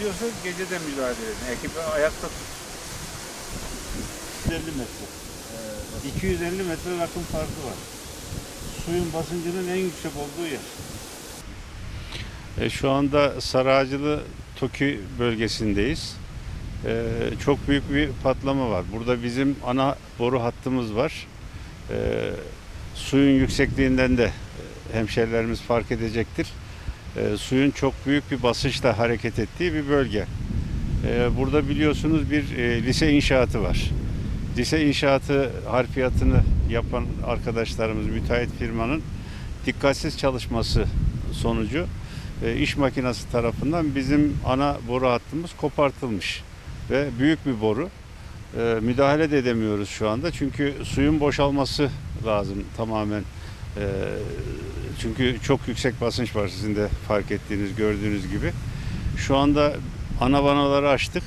ediyorsa gece de müdahale edin. Ekibi ayakta tut. 250 metre. 250 metre rakım farkı var. Suyun basıncının en yüksek olduğu yer. E, şu anda Sarıacılı Toki bölgesindeyiz. E, çok büyük bir patlama var. Burada bizim ana boru hattımız var. E, suyun yüksekliğinden de hemşerilerimiz fark edecektir. E, suyun çok büyük bir basınçla hareket ettiği bir bölge. E, burada biliyorsunuz bir e, lise inşaatı var. Lise inşaatı harfiyatını yapan arkadaşlarımız, müteahhit firmanın dikkatsiz çalışması sonucu e, iş makinesi tarafından bizim ana boru hattımız kopartılmış ve büyük bir boru. E, müdahale de edemiyoruz şu anda çünkü suyun boşalması lazım tamamen. E, çünkü çok yüksek basınç var sizin de fark ettiğiniz, gördüğünüz gibi. Şu anda ana vanaları açtık.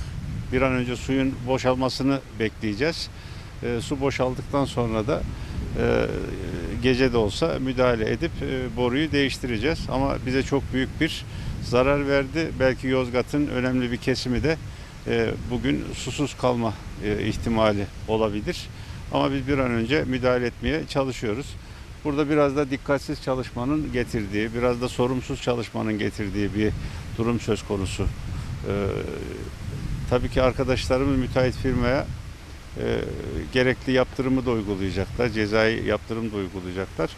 Bir an önce suyun boşalmasını bekleyeceğiz. E, su boşaldıktan sonra da e, gece de olsa müdahale edip e, boruyu değiştireceğiz. Ama bize çok büyük bir zarar verdi. Belki Yozgat'ın önemli bir kesimi de e, bugün susuz kalma e, ihtimali olabilir. Ama biz bir an önce müdahale etmeye çalışıyoruz. Burada biraz da dikkatsiz çalışmanın getirdiği, biraz da sorumsuz çalışmanın getirdiği bir durum söz konusu. E, tabii ki arkadaşlarımız müteahhit firmaya e, gerekli yaptırımı da uygulayacaklar, cezai yaptırım da uygulayacaklar.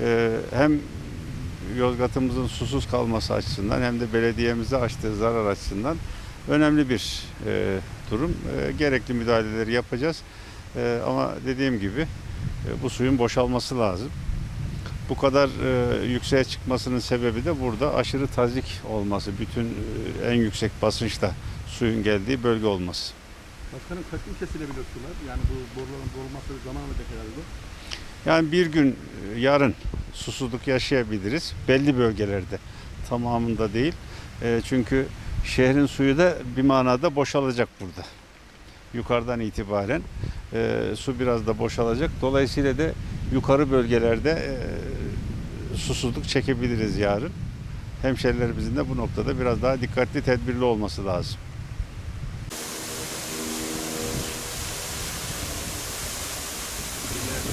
E, hem Yozgat'ımızın susuz kalması açısından hem de belediyemize açtığı zarar açısından önemli bir e, durum. E, gerekli müdahaleleri yapacağız. E, ama dediğim gibi e, bu suyun boşalması lazım. Bu kadar e, yükseğe çıkmasının sebebi de burada aşırı tazik olması, bütün e, en yüksek basınçta suyun geldiği bölge olması. Başkanım kaç gün kesilebilir sular? Yani bu boruların dolması zaman alacak herhalde. Yani bir gün e, yarın susuzluk yaşayabiliriz. Belli bölgelerde tamamında değil. E, çünkü şehrin suyu da bir manada boşalacak burada. Yukarıdan itibaren e, su biraz da boşalacak. Dolayısıyla da yukarı bölgelerde e, susuzluk çekebiliriz yarın. Hemşerilerimizin de bu noktada biraz daha dikkatli tedbirli olması lazım.